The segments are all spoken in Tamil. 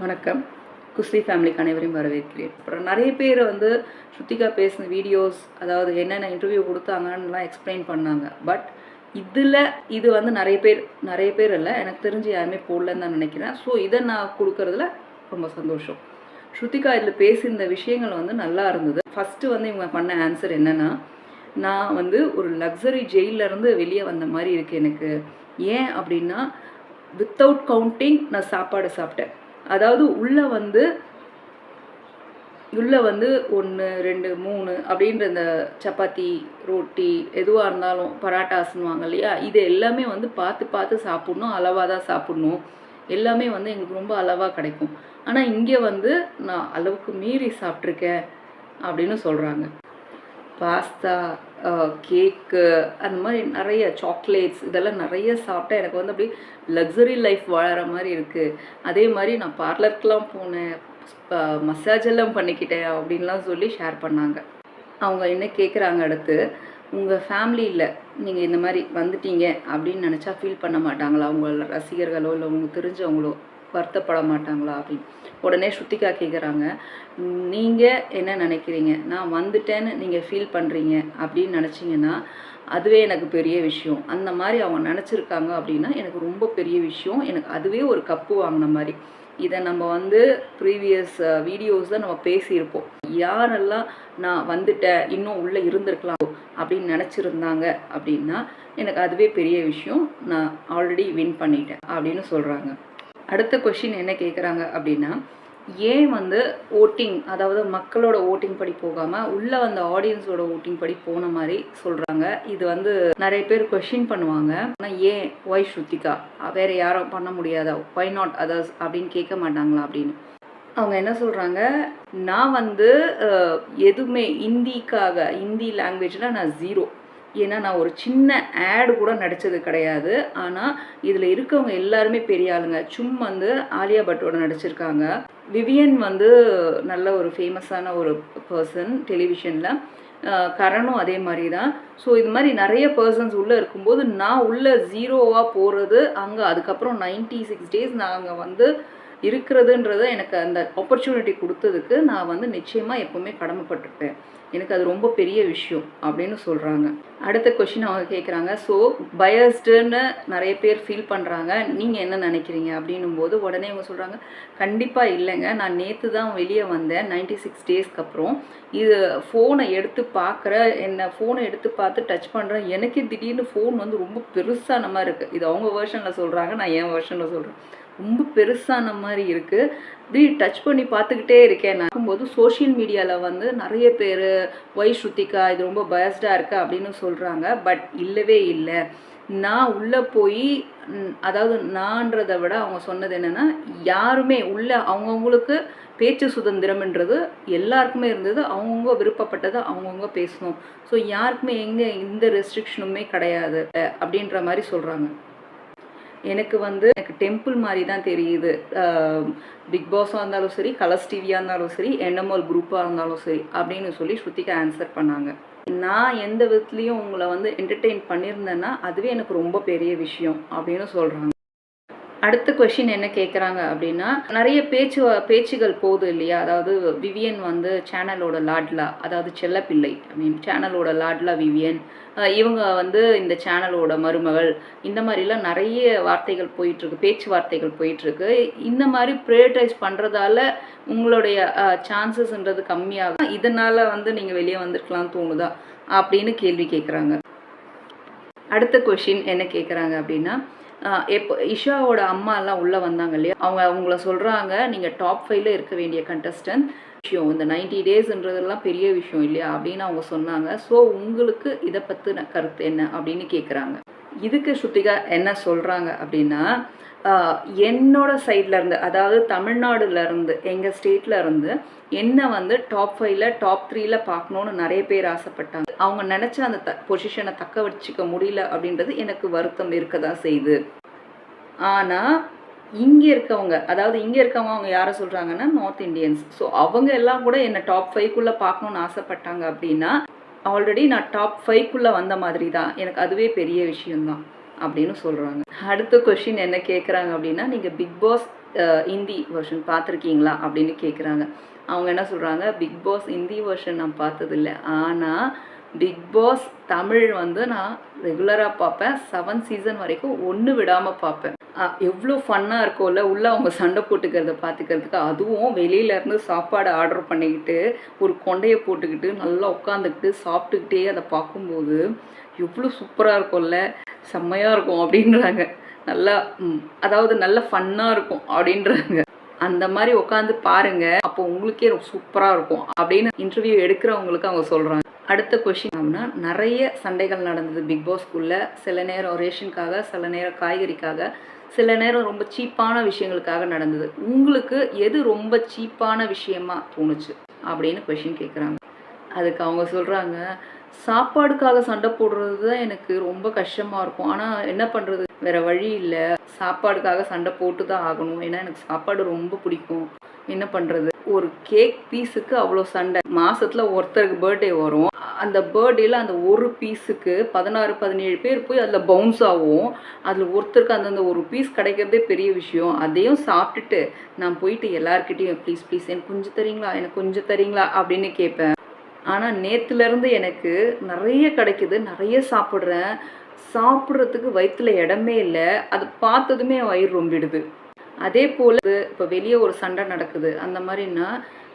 வணக்கம். குஸ்தி ஃபேமிலிக்கு அனைவரையும் வரவேற்கிறேன். அப்புறம் நிறைய பேர் வந்து ஸ்ருத்திகா பேசின வீடியோஸ் அதாவது என்னென்ன இன்டர்வியூ கொடுத்தாங்கன்னுலாம் எக்ஸ்பிளைன் பண்ணாங்க. பட் இதில் இது வந்து நிறைய பேர் நிறைய பேர் இல்லை. எனக்கு தெரிஞ்சு யாருமே போடலன்னு தான் நினைக்கிறேன். ஸோ இதை நான் கொடுக்கறதுல ரொம்ப சந்தோஷம். ஸ்ருத்திகா இதில் பேசியிருந்த விஷயங்கள் வந்து நல்லா இருந்தது. ஃபஸ்ட்டு வந்து இவங்க பண்ண ஆன்சர் என்னென்னா நான் வந்து ஒரு லக்ஸரி இருந்து வெளியே வந்த மாதிரி இருக்குது எனக்கு. ஏன் அப்படின்னா வித்தவுட் கவுண்டிங் நான் சாப்பாடு சாப்பிட்டேன். அதாவது உள்ளே வந்து உள்ளே வந்து ஒன்று ரெண்டு மூணு அப்படின்ற இந்த சப்பாத்தி ரொட்டி எதுவாக இருந்தாலும் பராட்டாஸ்னுவாங்க இல்லையா? இது எல்லாமே வந்து பார்த்து பார்த்து சாப்பிட்ணும் அளவாக தான் சாப்பிட்ணும். எல்லாமே வந்து எங்களுக்கு ரொம்ப அளவாக கிடைக்கும். ஆனால் இங்கே வந்து நான் அளவுக்கு மீறி சாப்பிட்ருக்கேன் அப்படின்னு சொல்கிறாங்க பாஸ்தா கேக்கு அந்த மாதிரி நிறைய சாக்லேட்ஸ் இதெல்லாம் நிறைய சாப்பிட்டா எனக்கு வந்து அப்படியே லக்ஸரி லைஃப் வாழற மாதிரி இருக்குது அதே மாதிரி நான் பார்லருக்கெலாம் போனேன். மசாஜ் எல்லாம் பண்ணிக்கிட்டேன் அப்படின்லாம் சொல்லி ஷேர் பண்ணாங்க. அவங்க என்ன கேட்குறாங்க அடுத்து உங்கள் ஃபேமிலியில் நீங்கள் இந்த மாதிரி வந்துட்டீங்க அப்படின்னு நினச்சா ஃபீல் பண்ண மாட்டாங்களா? உங்கள் ரசிகர்களோ இல்லை உங்களுக்கு தெரிஞ்சவங்களோ? வருத்தப்பட மாட்டாங்களா அப்படின்னு. உடனே ஸ்ருத்திகா கேட்குறாங்க நீங்கள் என்ன நினைக்கிறீங்க? நான் வந்துட்டேன்னு நீங்கள் ஃபீல் பண்ணுறீங்க அப்படின்னு நினச்சிங்கன்னா அதுவே எனக்கு பெரிய விஷயம். அந்த மாதிரி அவங்க நினச்சிருக்காங்க அப்படின்னா எனக்கு ரொம்ப பெரிய விஷயம். எனக்கு அதுவே ஒரு கப்பு வாங்கின மாதிரி. இதை நம்ம வந்து ப்ரீவியஸ் வீடியோஸில் நம்ம பேசியிருப்போம். யாரெல்லாம் நான் வந்துட்டேன் இன்னும் உள்ளே இருந்திருக்கலாம் அப்படின்னு நினச்சிருந்தாங்க அப்படின்னா எனக்கு அதுவே பெரிய விஷயம். நான் ஆல்ரெடி வின் பண்ணிட்டேன் அப்படின்னு சொல்கிறாங்க அடுத்த கொஷின் என்ன கேட்குறாங்க அப்படின்னா ஏன் வந்து ஓட்டிங் அதாவது மக்களோட ஓட்டிங் படி போகாமல் உள்ளே வந்த ஆடியன்ஸோட ஓட்டிங் படி போன மாதிரி சொல்கிறாங்க இது வந்து நிறைய பேர் கொஷின் பண்ணுவாங்க. ஆனால் ஏன்? ஒய் ஸ்ருத்திகா? வேறு யாரும் பண்ண முடியாதா? ஒய் நாட் அதர்ஸ் அப்படின்னு கேட்க மாட்டாங்களா அப்படின்னு. அவங்க என்ன சொல்கிறாங்க நான் வந்து எதுவுமே ஹிந்திக்காக ஹிந்தி லாங்குவேஜில் நான் ஜீரோ ஏன்னா நான் ஒரு சின்ன ஆடு கூட நடித்தது கிடையாது. ஆனால் இதில் இருக்கவங்க எல்லாருமே பெரிய ஆளுங்க. சும் வந்து ஆலியா பட்டோட நடிச்சிருக்காங்க. விவியன் வந்து நல்ல ஒரு ஃபேமஸான ஒரு பர்சன் டெலிவிஷனில் கரணும் அதே மாதிரி தான் ஸோ இது மாதிரி நிறைய பர்சன்ஸ் உள்ளே இருக்கும்போது நான் உள்ள ஜீரோவாக போகிறது அங்கே. அதுக்கப்புறம் நைன்டி சிக்ஸ் டேஸ் நாங்கள் வந்து இருக்கிறதுன்றத எனக்கு அந்த ஆப்பர்ச்சுனிட்டி கொடுத்ததுக்கு நான் வந்து நிச்சயமாக எப்போவுமே கடமைப்பட்டிருப்பேன். எனக்கு அது ரொம்ப பெரிய விஷயம் அப்படின்னு சொல்கிறாங்க அடுத்த கொஷின் அவங்க கேட்குறாங்க ஸோ பயஸ்டுன்னு நிறைய பேர் ஃபீல் பண்ணுறாங்க நீங்கள் என்ன நினைக்கிறீங்க? அப்படின்னும் போது உடனே அவங்க சொல்கிறாங்க கண்டிப்பாக இல்லைங்க. நான் நேற்று தான் வெளியே வந்தேன் நைன்டி சிக்ஸ் டேஸ்க்கு அப்புறம். இது ஃபோனை எடுத்து பார்க்குற என்ன ஃபோனை எடுத்து பார்த்து டச் பண்ணுறேன் எனக்கு திடீர்னு ஃபோன் வந்து ரொம்ப பெருசான மாதிரி இருக்குது இது அவங்க வேர்ஷனில் சொல்கிறாங்க நான் என் வேர்ஷனில் சொல்கிறேன் ரொம்ப பெருசான மாதிரி இருக்குது இப்படி டச் பண்ணி பார்த்துக்கிட்டே இருக்கேன் நான். போது சோஷியல் மீடியாவில் வந்து நிறைய பேர் ஒய் ஸ்ருத்திகா இது ரொம்ப பயஸ்டாக இருக்குது அப்படின்னு சொல்கிறாங்க பட் இல்லவே இல்லை. நான் உள்ளே போய் அதாவது நான்றதை விட அவங்க சொன்னது என்னென்னா யாருமே உள்ள அவங்கவுங்களுக்கு பேச்சு சுதந்திரம்ன்றது எல்லாருக்குமே இருந்தது. அவங்கவுங்க விருப்பப்பட்டதை அவங்கவுங்க பேசணும். ஸோ யாருக்குமே எங்கே இந்த ரெஸ்ட்ரிக்ஷனுமே கிடையாது அப்படின்ற மாதிரி சொல்கிறாங்க எனக்கு வந்து எனக்கு டெம்பிள் மாதிரி தான் தெரியுது. பிக் பாஸாக இருந்தாலும் சரி கலர்ஸ் டிவியாக இருந்தாலும் சரி என்எம்எல் குரூப்பாக இருந்தாலும் சரி அப்படின்னு சொல்லி ஸ்ருத்திகா ஆன்சர் பண்ணாங்க. நான் எந்த விதத்துலேயும் உங்களை வந்து என்டர்டெயின் பண்ணியிருந்தேன்னா அதுவே எனக்கு ரொம்ப பெரிய விஷயம் அப்படின்னு சொல்கிறாங்க அடுத்த கொஷின் என்ன கேட்குறாங்க அப்படின்னா நிறைய பேச்சு பேச்சுகள் போகுது இல்லையா? அதாவது விவியன் வந்து சேனலோட லாட்லா அதாவது செல்லப்பிள்ளை ஐ மீன் சேனலோட லாட்லா விவியன் இவங்க வந்து இந்த சேனலோட மருமகள் இந்த மாதிரிலாம் நிறைய வார்த்தைகள் போயிட்டுருக்கு பேச்சுவார்த்தைகள் போயிட்டுருக்கு. இந்த மாதிரி ப்ரையர்டைஸ் பண்ணுறதால உங்களுடைய சான்சஸ்ன்றது கம்மியாகும். இதனால் வந்து நீங்கள் வெளியே வந்திருக்கலாம்னு தோணுதா? அப்படின்னு கேள்வி கேட்குறாங்க அடுத்த கொஷின் என்ன கேட்குறாங்க அப்படின்னா எப்போ இஷாவோட அம்மா எல்லாம் உள்ளே வந்தாங்க இல்லையா? அவங்க அவங்கள சொல்கிறாங்க நீங்கள் டாப் ஃபைவ்ல இருக்க வேண்டிய கண்டஸ்டன்ட் விஷயம் இந்த நைன்டி டேஸ்ன்றதெல்லாம் பெரிய விஷயம் இல்லையா? அப்படின்னு அவங்க சொன்னாங்க. ஸோ உங்களுக்கு இதை பற்றின கருத்து என்ன? அப்படின்னு கேட்குறாங்க இதுக்கு ஸ்ருத்திகா என்ன சொல்கிறாங்க அப்படின்னா என்னோட சைட்லேருந்து அதாவது தமிழ்நாடுலேருந்து எங்கள் ஸ்டேட்லேருந்து என்ன வந்து டாப் ஃபைவ்ல டாப் த்ரீல பார்க்கணுன்னு நிறைய பேர் ஆசைப்பட்டாங்க. அவங்க நினச்ச அந்த த பொசிஷனை தக்க வச்சுக்க முடியல அப்படின்றது எனக்கு வருத்தம் இருக்க தான் செய்யுது. ஆனால் இங்கே இருக்கவங்க அதாவது இங்கே இருக்கவங்க அவங்க யாரை சொல்கிறாங்கன்னா நார்த் இண்டியன்ஸ் ஸோ அவங்க எல்லாம் கூட என்னை டாப் ஃபைவ்க்குள்ளே பார்க்கணுன்னு ஆசைப்பட்டாங்க அப்படின்னா ஆல்ரெடி நான் டாப் ஃபைவ்க்குள்ளே வந்த மாதிரி தான். எனக்கு அதுவே பெரிய விஷயம்தான். அப்படின்னு சொல்கிறாங்க அடுத்த கொஷின் என்ன கேட்குறாங்க அப்படின்னா நீங்கள் பிக் பாஸ் ஹிந்தி வெர்ஷன் பார்த்துருக்கீங்களா அப்படின்னு கேட்குறாங்க அவங்க என்ன சொல்கிறாங்க பிக் பாஸ் ஹிந்தி வெர்ஷன் நான் பார்த்ததில்ல. ஆனால் பிக் பாஸ் தமிழ் வந்து நான் ரெகுலராக பார்ப்பேன். செவன் சீசன் வரைக்கும் ஒன்று விடாமல் பார்ப்பேன். எவ்வளோ ஃபன்னாக இருக்கும்ல உள்ளே அவங்க சண்டை போட்டுக்கிறத பார்த்துக்கிறதுக்கு. அதுவும் வெளியிலேருந்து சாப்பாடு ஆர்டர் பண்ணிக்கிட்டு ஒரு கொண்டையை போட்டுக்கிட்டு நல்லா உட்காந்துக்கிட்டு சாப்பிட்டுக்கிட்டே அதை பார்க்கும்போது எவ்வளோ சூப்பராக இருக்கும்ல. செம்மையாக இருக்கும் அப்படின்றாங்க. நல்லா அதாவது நல்ல ஃபன்னாக இருக்கும் அப்படின்றாங்க. அந்த மாதிரி உட்காந்து பாருங்க அப்போ உங்களுக்கே சூப்பராக இருக்கும் அப்படின்னு இன்டர்வியூ எடுக்கிறவங்களுக்கு அவங்க சொல்கிறாங்க அடுத்த கொஷின் அப்படின்னா நிறைய சண்டைகள் நடந்தது பிக் பாஸ்க்குள்ளே சில நேரம் ரேஷனுக்காக சில நேரம் காய்கறிக்காக சில நேரம் ரொம்ப சீப்பான விஷயங்களுக்காக நடந்தது. உங்களுக்கு எது ரொம்ப சீப்பான விஷயமா தோணுச்சு அப்படின்னு கொஷின் கேட்குறாங்க அதுக்கு அவங்க சொல்கிறாங்க சாப்பாடுக்காக சண்டை போடுறது தான் எனக்கு ரொம்ப கஷ்டமாக இருக்கும். ஆனால் என்ன பண்ணுறது வேற வழி இல்லை. சாப்பாடுக்காக சண்டை போட்டு தான் ஆகணும். ஏன்னா எனக்கு சாப்பாடு ரொம்ப பிடிக்கும். என்ன பண்ணுறது ஒரு கேக் பீஸுக்கு அவ்வளோ சண்டை. மாசத்துல ஒருத்தருக்கு பர்த்டே வரும். அந்த பர்த்டேல அந்த ஒரு பீஸுக்கு பதினாறு பதினேழு பேர் போய் அதில் பவுன்ஸ் ஆகும். அதில் ஒருத்தருக்கு அந்தந்த ஒரு பீஸ் கிடைக்கிறதே பெரிய விஷயம். அதையும் சாப்பிட்டுட்டு நான் போயிட்டு எல்லாருக்கிட்டையும் ப்ளீஸ் ப்ளீஸ் எனக்கு கொஞ்சம் தரீங்களா? எனக்கு கொஞ்சம் தரீங்களா? அப்படின்னு கேட்பேன். ஆனால் நேற்றுலேருந்து எனக்கு நிறைய கிடைக்குது நிறைய சாப்பிட்றேன். சாப்பிட்றதுக்கு வயிற்றுல இடமே இல்லை. அது பார்த்ததுமே வயிறு ரொம்பிடுது. அதே போல் இப்போ வெளியே ஒரு சண்டை நடக்குது. அந்த மாதிரின்னா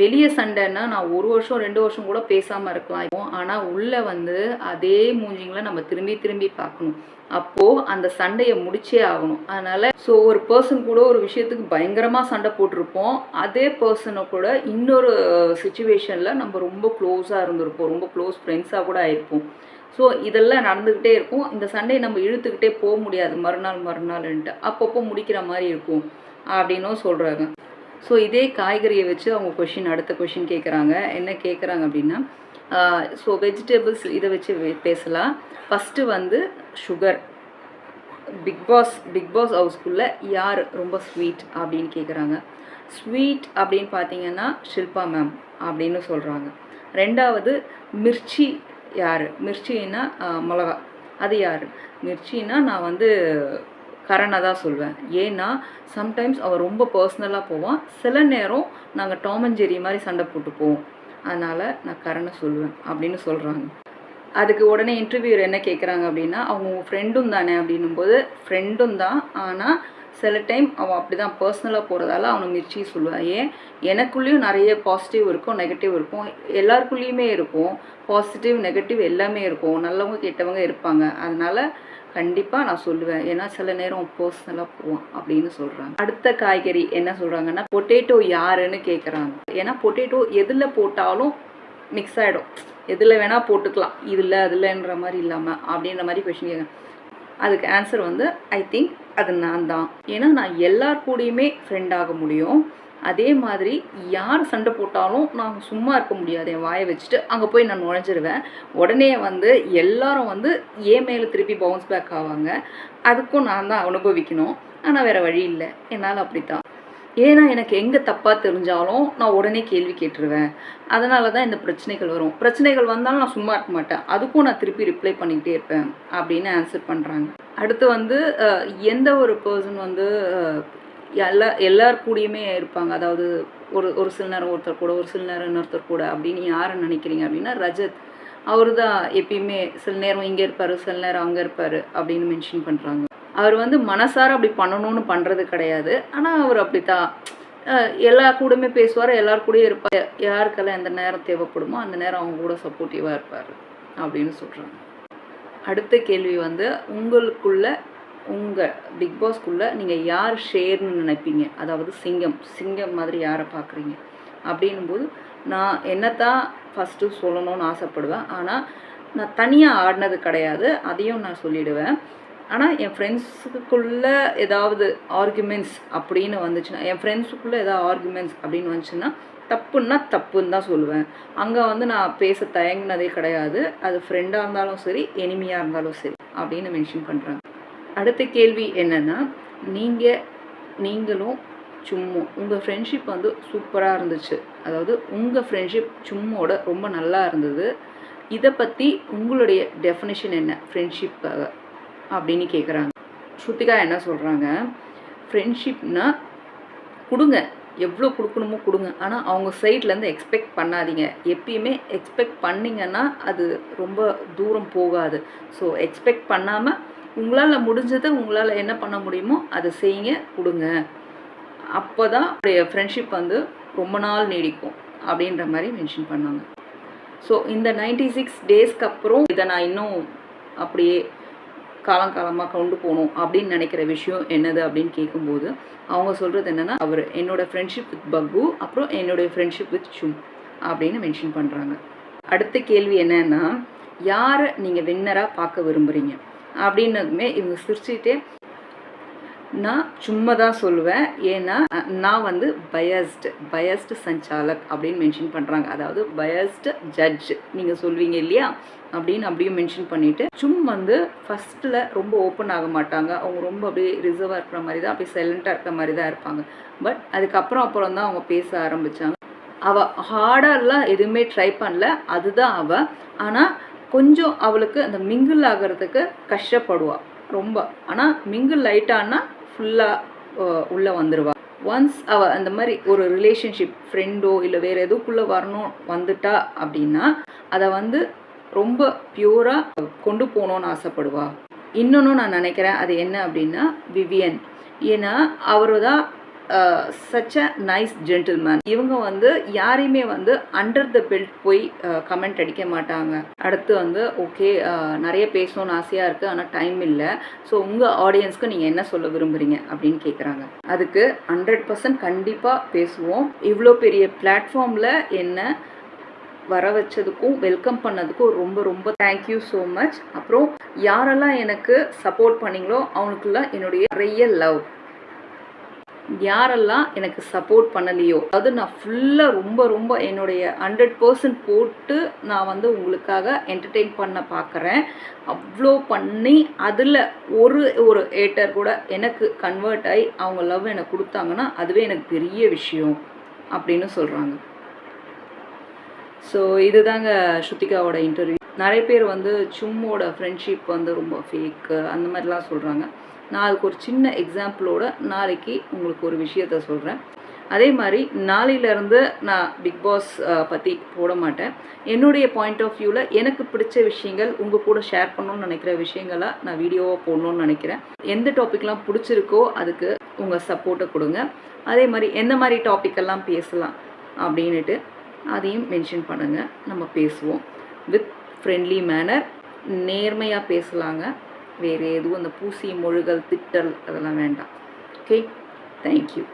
வெளியே சண்டைன்னா நான் ஒரு வருஷம் ரெண்டு வருஷம் கூட பேசாமல் இருக்கலாம். ஆனால் உள்ளே வந்து அதே மூஞ்சிங்களை நம்ம திரும்பி திரும்பி பார்க்கணும். அப்போது அந்த சண்டையை முடிச்சே ஆகணும். அதனால் ஸோ ஒரு பர்சன் கூட ஒரு விஷயத்துக்கு பயங்கரமாக சண்டை போட்டிருப்போம். அதே பர்சனை கூட இன்னொரு சுச்சுவேஷனில் நம்ம ரொம்ப க்ளோஸாக இருந்திருப்போம். ரொம்ப க்ளோஸ் ஃப்ரெண்ட்ஸாக கூட ஆயிருப்போம். ஸோ இதெல்லாம் நடந்துக்கிட்டே இருக்கும். இந்த சண்டையை நம்ம இழுத்துக்கிட்டே போக முடியாது. மறுநாள் மறுநாள்ன்ட்டு. அப்பப்போ முடிக்கிற மாதிரி இருக்கும். அப்படின்னும் சொல்கிறாங்க ஸோ இதே காய்கறியை வச்சு அவங்க கொஷின் அடுத்த கொஷின் கேட்குறாங்க என்ன கேட்குறாங்க அப்படின்னா ஸோ வெஜிடபிள்ஸ் இதை வச்சு பேசலாம். ஃபஸ்ட்டு வந்து sugar Bigg Boss Bigg Boss ஹவுஸ்குள்ளே யார் ரொம்ப ஸ்வீட் அப்படின்னு கேட்குறாங்க ஸ்வீட் அப்படின்னு பார்த்தீங்கன்னா ஷில்பா மேம் அப்படின்னு சொல்கிறாங்க ரெண்டாவது மிர்ச்சி யார்? மிர்ச்சின்னா மிளகா. அது யார்? மிர்ச்சின்னா நான் வந்து கரணை தான் சொல்வேன். ஏன்னா சம்டைம்ஸ் அவன் ரொம்ப பர்சனலாக போவான் சில நேரம் நாங்கள் டாம் அண்ட் ஜெரி மாதிரி சண்டை போட்டு போவோம். அதனால் நான் கரணை சொல்லுவேன் அப்படின்னு சொல்கிறாங்க அதுக்கு உடனே இன்டர்வியூர் என்ன கேட்குறாங்க அப்படின்னா அவங்க உங்கள் ஃப்ரெண்டும் தானே அப்படின்னும்போது ஃப்ரெண்டும் தான். ஆனால் சில டைம் அவன் அப்படி தான் பர்சனலாக போகிறதால அவனை மிர்ச்சி சொல்லுவான் ஏன்? எனக்குள்ளேயும் நிறைய பாசிட்டிவ் இருக்கும் நெகட்டிவ் இருக்கும். எல்லாருக்குள்ளேயுமே இருக்கும். பாசிட்டிவ் நெகட்டிவ் எல்லாமே இருக்கும். நல்லவங்க கெட்டவங்க இருப்பாங்க. அதனால் கண்டிப்பாக நான் சொல்லுவேன். ஏன்னா சில நேரம் பர்சனலாக போவான் அப்படின்னு சொல்கிறாங்க அடுத்த காய்கறி என்ன சொல்கிறாங்கன்னா பொட்டேட்டோ யாருன்னு கேட்குறாங்க ஏன்னா பொட்டேட்டோ எதில் போட்டாலும் மிக்ஸ் ஆகிடும் எதில் வேணால் போட்டுக்கலாம். இதில் அதில்ன்ற மாதிரி இல்லாமல் அப்படின்ற மாதிரி கொஷின் கேட்குறேன் அதுக்கு ஆன்சர் வந்து ஐ திங்க் அது நான் தான் ஏன்னா நான் எல்லார் கூடயுமே ஃப்ரெண்ட் ஆக முடியும். அதே மாதிரி யார் சண்டை போட்டாலும் நான் சும்மா இருக்க முடியாது என் வாயை வச்சுட்டு அங்கே போய் நான் நுழைஞ்சிருவேன். உடனே வந்து எல்லாரும் வந்து ஏன் மேலே திருப்பி பவுன்ஸ் பேக் ஆவாங்க. அதுக்கும் நான் தான் அனுபவிக்கணும். ஆனால் வேறு வழி இல்லை. என்னால் அப்படித்தான். ஏன்னா எனக்கு எங்கே தப்பாக தெரிஞ்சாலும் நான் உடனே கேள்வி கேட்டுருவேன். அதனால தான் இந்த பிரச்சனைகள் வரும். பிரச்சனைகள் வந்தாலும் நான் சும்மா இருக்க மாட்டேன். அதுக்கும் நான் திருப்பி ரிப்ளை பண்ணிக்கிட்டே இருப்பேன் அப்படின்னு ஆன்சர் பண்ணுறாங்க அடுத்து வந்து எந்த ஒரு பர்சன் வந்து எல்லா எல்லார் கூடயுமே இருப்பாங்க. அதாவது ஒரு ஒரு சில நேரம் ஒருத்தர் கூட ஒரு சில நேரம் இன்னொருத்தர் கூட அப்படின்னு யாரை நினைக்கிறீங்க அப்படின்னா ரஜத். அவர் தான் எப்பயுமே சில நேரம் இங்கே இருப்பார் சில நேரம் அங்கே இருப்பார் அப்படின்னு மென்ஷன் பண்ணுறாங்க அவர் வந்து மனசார அப்படி பண்ணணும்னு பண்ணுறது கிடையாது. ஆனால் அவர் அப்படித்தான் எல்லா கூடமே பேசுவார் எல்லார் கூடயும் இருப்பார். யாருக்கெல்லாம் எந்த நேரம் தேவைப்படுமோ அந்த நேரம் அவங்க கூட சப்போர்ட்டிவாக இருப்பார் அப்படின்னு சொல்கிறாங்க அடுத்த கேள்வி வந்து உங்களுக்குள்ள உங்கள் பிக் பாஸ்க்குள்ளே நீங்கள் யார் ஷேர்னு நினைப்பீங்க? அதாவது சிங்கம். சிங்கம் மாதிரி யாரை பார்க்குறீங்க? அப்படின்னும்போது நான் என்னத்தான் ஃபஸ்ட்டு சொல்லணும்னு ஆசைப்படுவேன். ஆனால் நான் தனியாக ஆடினது கிடையாது. அதையும் நான் சொல்லிடுவேன். ஆனால் என் ஃப்ரெண்ட்ஸுக்குள்ளே ஏதாவது ஆர்குமெண்ட்ஸ் அப்படின்னு வந்துச்சுன்னா என் ஃப்ரெண்ட்ஸுக்குள்ளே ஏதாவது ஆர்குமெண்ட்ஸ் அப்படின்னு வந்துச்சுன்னா தப்புன்னா தப்புன்னு தான் சொல்லுவேன். அங்கே வந்து நான் பேச தயங்கினதே கிடையாது. அது ஃப்ரெண்டாக இருந்தாலும் சரி எனிமையாக இருந்தாலும் சரி அப்படின்னு மென்ஷன் பண்ணுறாங்க அடுத்த கேள்வி என்னென்னா நீங்கள் நீங்களும் சும்மு உங்கள் ஃப்ரெண்ட்ஷிப் வந்து சூப்பராக இருந்துச்சு. அதாவது உங்கள் ஃப்ரெண்ட்ஷிப் சும்மோட ரொம்ப நல்லா இருந்தது. இதை பற்றி உங்களுடைய டெஃபினேஷன் என்ன? ஃப்ரெண்ட்ஷிப்பாக அப்படின்னு கேட்குறாங்க ஸ்ருத்திகா என்ன சொல்கிறாங்க ஃப்ரெண்ட்ஷிப்னா கொடுங்க. எவ்வளோ கொடுக்கணுமோ கொடுங்க. ஆனால் அவங்க சைட்லேருந்து எக்ஸ்பெக்ட் பண்ணாதீங்க. எப்பயுமே எக்ஸ்பெக்ட் பண்ணிங்கன்னா அது ரொம்ப தூரம் போகாது. ஸோ எக்ஸ்பெக்ட் பண்ணாமல் உங்களால் முடிஞ்சதை உங்களால் என்ன பண்ண முடியுமோ அதை செய்யுங்க கொடுங்க. அப்போ தான் ஃப்ரெண்ட்ஷிப் வந்து ரொம்ப நாள் நீடிக்கும் அப்படின்ற மாதிரி மென்ஷன் பண்ணாங்க. ஸோ இந்த நைன்டி சிக்ஸ் டேஸ்க்கு அப்புறம் இதை நான் இன்னும் அப்படியே காலங்காலமாக கொண்டு போகணும் அப்படின்னு நினைக்கிற விஷயம் என்னது அப்படின்னு கேட்கும்போது அவங்க சொல்கிறது என்னென்னா அவர் என்னோடய ஃப்ரெண்ட்ஷிப் வித் பகு அப்புறம் என்னுடைய ஃப்ரெண்ட்ஷிப் வித் சும் அப்படின்னு மென்ஷன் பண்ணுறாங்க அடுத்த கேள்வி என்னன்னா யாரை நீங்கள் வின்னராக பார்க்க விரும்புகிறீங்க அப்படின்னதுமே இவங்க சிரிச்சுட்டே நான் சும்மா தான் சொல்லுவேன். ஏன்னா நான் வந்து பயஸ்டு பயஸ்டு சஞ்சாலக் அப்படின்னு மென்ஷன் பண்ணுறாங்க அதாவது பயஸ்டு ஜட்ஜ் நீங்கள் சொல்வீங்க இல்லையா? அப்படின்னு அப்படியே மென்ஷன் பண்ணிவிட்டு சும் வந்து ஃபஸ்ட்டில் ரொம்ப ஓப்பன் ஆக மாட்டாங்க. அவங்க ரொம்ப அப்படியே ரிசர்வாக இருக்கிற மாதிரி தான் அப்படியே சைலண்ட்டாக இருக்கிற மாதிரி தான் இருப்பாங்க. பட் அதுக்கப்புறம் அப்புறம் தான் அவங்க பேச ஆரம்பித்தாங்க அவள் ஹார்டாலாம் எதுவுமே ட்ரை பண்ணல. அதுதான் அவள் ஆனால் கொஞ்சம் அவளுக்கு அந்த மிங்கிள் ஆகிறதுக்கு கஷ்டப்படுவா ரொம்ப. ஆனால் மிங்கிள் லைட்டானா ஃபுல்லாக உள்ளே வந்துடுவா ஒன்ஸ் அவள் அந்த மாதிரி ஒரு ரிலேஷன்ஷிப் ஃப்ரெண்டோ இல்லை வேறு எதுக்குள்ளே வரணும் வந்துட்டா அப்படின்னா அதை வந்து ரொம்ப பியூராக கொண்டு போகணுன்னு ஆசைப்படுவா. இன்னொன்று நான் நினைக்கிறேன் அது என்ன அப்படின்னா விவியன். ஏன்னா அவர் தான் சச் அ நைஸ் ஜென்டில்மேன் இவங்க வந்து யாரையுமே வந்து அண்டர் த பெல்ட் போய் கமெண்ட் அடிக்க மாட்டாங்க. அடுத்து வந்து ஓகே நிறைய பேசணும்னு ஆசையாக இருக்குது ஆனால் டைம் இல்லை. ஸோ உங்கள் ஆடியன்ஸ்க்கு நீங்கள் என்ன சொல்ல விரும்புகிறீங்க அப்படின்னு கேட்குறாங்க அதுக்கு ஹண்ட்ரட் பர்சன்ட் கண்டிப்பாக பேசுவோம். இவ்வளோ பெரிய பிளாட்ஃபார்மில் என்ன வர வச்சதுக்கும் வெல்கம் பண்ணதுக்கும் ரொம்ப ரொம்ப தேங்க்யூ ஸோ மச் அப்புறம் யாரெல்லாம் எனக்கு சப்போர்ட் பண்ணீங்களோ அவனுக்குலாம் என்னுடைய நிறைய லவ் யாரெல்லாம் எனக்கு சப்போர்ட் பண்ணலையோ அது நான் ஃபுல்லாக ரொம்ப ரொம்ப என்னுடைய ஹண்ட்ரட் பர்சன்ட் போட்டு நான் வந்து உங்களுக்காக என்டர்டெயின் பண்ண பார்க்குறேன் அவ்வளோ பண்ணி அதில் ஒரு ஒரு ஏட்டர் கூட எனக்கு கன்வெர்ட் ஆகி அவங்க லவ் எனக்கு கொடுத்தாங்கன்னா அதுவே எனக்கு பெரிய விஷயம் அப்படின்னு சொல்கிறாங்க ஸோ இதுதாங்க ஸ்ருத்திகாவோட இன்டர்வியூ நிறைய பேர் வந்து சும்மோட ஃப்ரெண்ட்ஷிப் வந்து ரொம்ப ஃபேக்கு அந்த மாதிரிலாம் சொல்கிறாங்க நான் அதுக்கு ஒரு சின்ன எக்ஸாம்பிளோட நாளைக்கு உங்களுக்கு ஒரு விஷயத்த சொல்கிறேன் அதே மாதிரி நாளையிலேருந்து நான் பிக் பாஸ் பற்றி போட மாட்டேன். என்னுடைய பாயிண்ட் ஆஃப் வியூவில் எனக்கு பிடிச்ச விஷயங்கள் உங்கள் கூட ஷேர் பண்ணணும்னு நினைக்கிற விஷயங்களை நான் வீடியோவாக போடணும்னு நினைக்கிறேன். எந்த டாபிக்லாம் பிடிச்சிருக்கோ அதுக்கு உங்கள் சப்போர்ட்டை கொடுங்க. அதே மாதிரி எந்த மாதிரி டாபிக்கெல்லாம் பேசலாம் அப்படின்னுட்டு அதையும் மென்ஷன் பண்ணுங்கள் நம்ம பேசுவோம். வித் ஃப்ரெண்ட்லி மேனர் நேர்மையாக பேசலாங்க. வேறு எதுவும் அந்த பூசி மொழிகள் திட்டல் அதெல்லாம் வேண்டாம். Okay thank you